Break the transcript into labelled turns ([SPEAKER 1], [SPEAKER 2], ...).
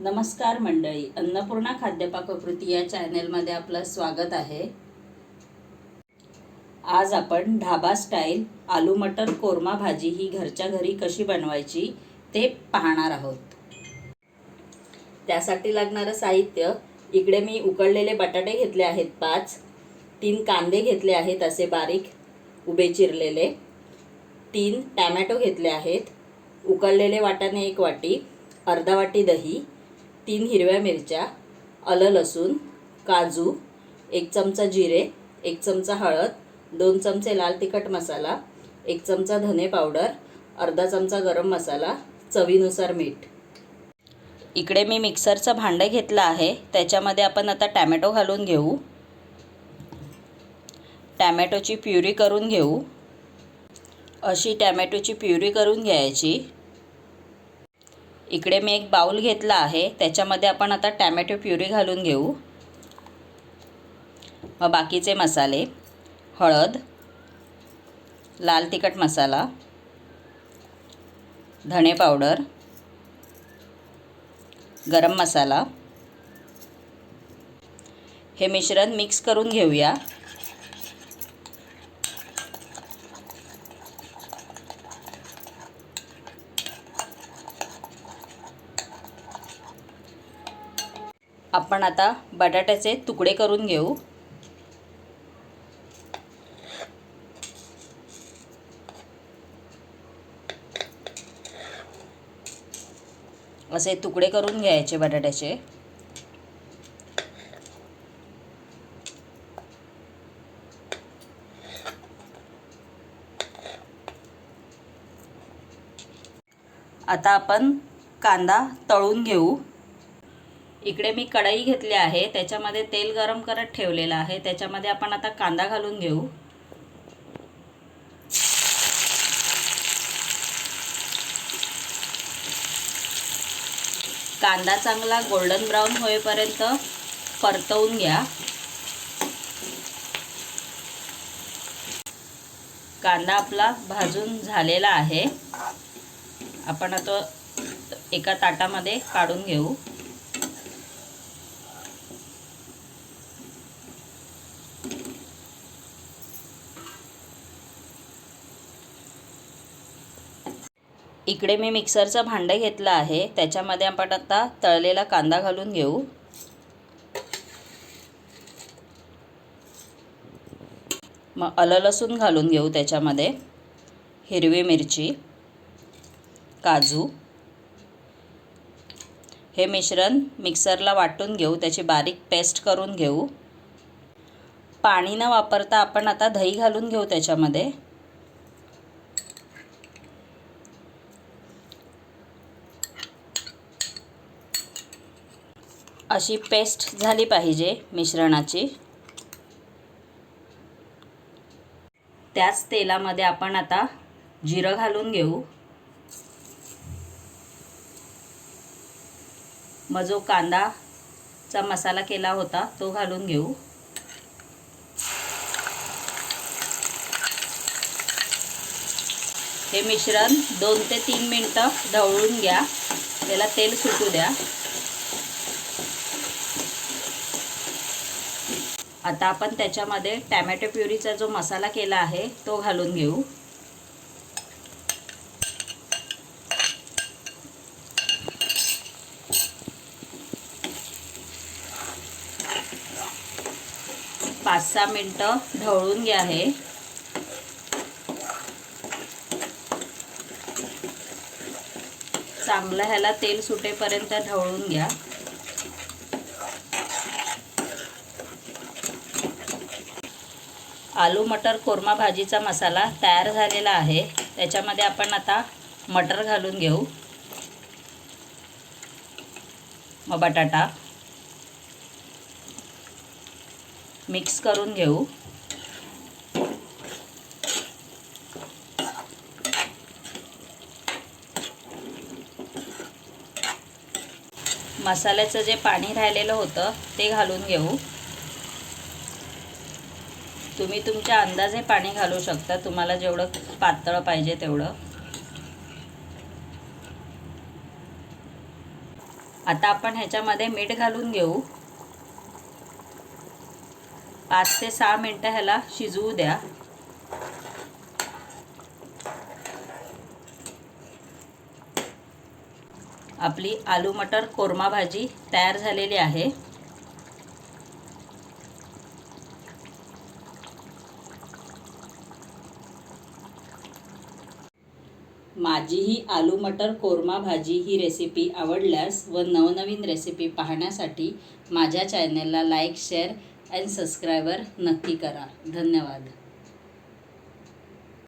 [SPEAKER 1] नमस्कार मंडळी अन्नपूर्णा खाद्यपाककृती या चॅनेलमध्ये आपलं स्वागत आहे. आज आपण ढाबा स्टाईल आलू मटर कोरमा भाजी ही घरच्या घरी कशी बनवायची ते पाहणार आहोत. त्यासाठी लागणारं साहित्य इकडे मी उकळलेले बटाटे घेतले आहेत पाच तीन कांदे घेतले आहेत असे बारीक उभे चिरलेले. तीन टॅमॅटो घेतले आहेत उकळलेले वाटाणे एक वाटी अर्धा वाटी दही तीन हिरव्या मिरच्या आलं लसूण काजू एक चमचा जिरे एक चमचा हळद दोन चमचे लाल तिखट मसाला एक चमचा धने पावडर अर्धा चमचा गरम मसाला चवीनुसार मीठ. इकडे मी मिक्सरचं भांडं घेतलं आहे त्याच्यामध्ये आपण आता टॅमॅटो घालून घेऊ. टॅमॅटोची प्युरी करून घेऊ. अशी टॅमॅटोची प्युरी करून घ्यायची. इकडे मी एक बाऊल घेतला आहे. त्याच्यामध्ये आपण आता टॅमॅटो प्युरी घालून घेऊ. व बाकीचे मसाले. हळद. लाल तिखट मसाला. धणे पावडर. गरम मसाला. हे मिश्रण मिक्स करून घेऊया. आपण आता बटाट्याचे तुकडे करून घेऊ. असे तुकडे करून घ्यायचे बटाट्याचे. आता आपण कांदा तळून घेऊ. इकडे मी कढई घेतली आहे त्याच्यामध्ये तेल गरम करत ठेवलेलं आहे. त्याच्यामध्ये आपण आता कांदा घालून घेऊ. कांदा चांगला गोल्डन ब्राऊन होईपर्यंत परतवून घ्या. कांदा आपला भाजून झालेला आहे. आपण आता एका ताटामध्ये काढून घेऊ. इकडे मी मिक्सरचं भांडं घेतलं आहे. त्याच्यामध्ये आपण आता तळलेला कांदा घालून घेऊ. मग आलं लसूण घालून घेऊ त्याच्यामध्ये. हिरवी मिरची काजू. हे मिश्रण मिक्सरला वाटून घेऊ. त्याची बारीक पेस्ट करून घेऊ. पाणी न वापरता आपण आता दही घालून घेऊ त्याच्यामध्ये. अशी पेस्ट झाली पाहिजे मिश्रणाची. त्याच तेलामध्ये आपण आता जिरं घालून घेऊ. मग जो कांदाचा मसाला केला होता तो घालून घेऊ. हे मिश्रण दोन ते तीन मिनटं ढवळून घ्या. त्याला तेल सुटू द्या. आता आपण त्याच्यामध्ये टॅमॅटो प्युरीचा जो मसाला केला आहे तो घालून घेऊ. पाच सहा मिनटं ढवळून घ्या हे. चांगलं ह्याला तेल सुटेपर्यंत ढवळून घ्या. आलू मटर कोरमा भाजीचा मसाला तयार झालेला आहे. त्याच्यामध्ये आपण आता मटर घालून घेऊ. मग बटाटा मिक्स करून घेऊ. मसाल्याचं जे पाणी राहिलेलं होतं ते घालून घेऊ. तुम्ही तुमच्या अंदाजे पाणी घालू शकता. तुम्हाला जेवढं पातळ पाहिजे तेवढं. आता आपण ह्याच्यामध्ये मीठ घालून घेऊ. पाच ते सहा मिनटं ह्याला शिजवू द्या. आपली आलू मटर कोरमा भाजी तयार झालेली आहे. माझी ही आलू मटर कोरमा भाजी ही रेसिपी आवडल्यास व नवनवीन रेसिपी पाहण्यासाठी माझ्या चॅनलला लाईक शेअर अँड सबस्क्रायबर नक्की करा. धन्यवाद.